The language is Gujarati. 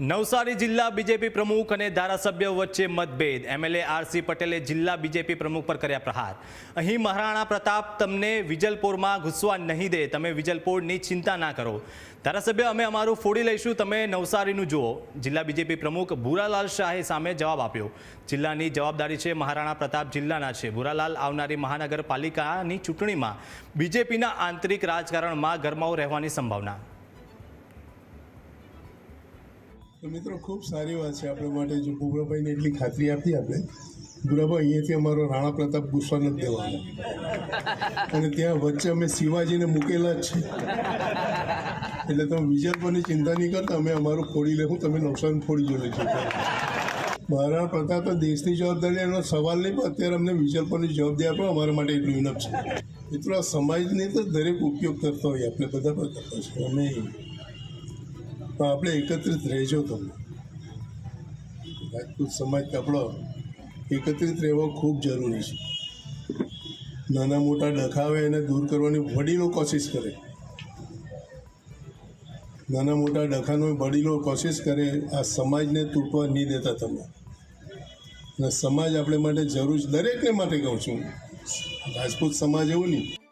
નવસારી જિલ્લા બીજેપી પ્રમુખ અને ધારાસભ્ય વચ્ચે મતભેદ. એમએલએ આરસી પટેલે જિલ્લા બીજેપી પ્રમુખ પર કર્યા પ્રહાર. અહીં મહારાણા પ્રતાપ તમને વિજલપોરમાં ઘૂસવા નહીં દે. તમે વિજલપોરની ચિંતા ના કરો. ધારાસભ્ય, અમે અમારું ફોડી લઈશું. તમે નવસારીનું જુઓ. જિલ્લા બીજેપી પ્રમુખ ભૂરાલાલ શાહે સામે જવાબ આપ્યો. જિલ્લાની જવાબદારી છે મહારાણા પ્રતાપ જિલ્લાના છે. ભૂરાલાલ આવનારી મહાનગરપાલિકાની ચૂંટણીમાં બીજેપીના આંતરિક રાજકારણમાં ગરમાવો રહેવાની સંભાવના. તો મિત્રો, ખૂબ સારી વાત છે આપણા માટે જો ભૂરાભાઈને એટલી ખાતરી આપી આપણે. ભૂરાભાઈ અહીંયાથી અમારો રાણા પ્રતાપ ગુસ્સા નથી દેવાનો. અને ત્યાં વચ્ચે અમે શિવાજીને મૂકેલા જ છે. એટલે તમે વિજય પરની ચિંતા નહીં કરતા, અમે અમારું ફોડી લેવું, તમે નુકસાન ફોડી જોડે છે મહારાણા પ્રતાપ તો દેશની જવાબદારી એનો સવાલ નહીં, પણ અત્યારે અમને વિજય પરની જવાબદારી આપો, અમારા માટે એટલું ઇનફ છે. મિત્રો, આ સમાજની તો દરેક ઉપયોગ કરતા હોય, આપણે બધા પણ કરતા છીએ. અમે પણ આપણે એકત્રિત રહેજો તમે. રાજપૂત સમાજ આપણો એકત્રિત રહેવો ખૂબ જરૂરી છે. નાના મોટા ડખાવે એને દૂર કરવાની વડીલો કોશિશ કરે. નાના મોટા ડખાનો વડીલો કોશિશ કરે, આ સમાજને તૂટવા નહીં દેતા તમે. અને સમાજ આપણે માટે જરૂર છે. દરેકને માટે કહું છું. રાજપૂત સમાજ એવું નહીં.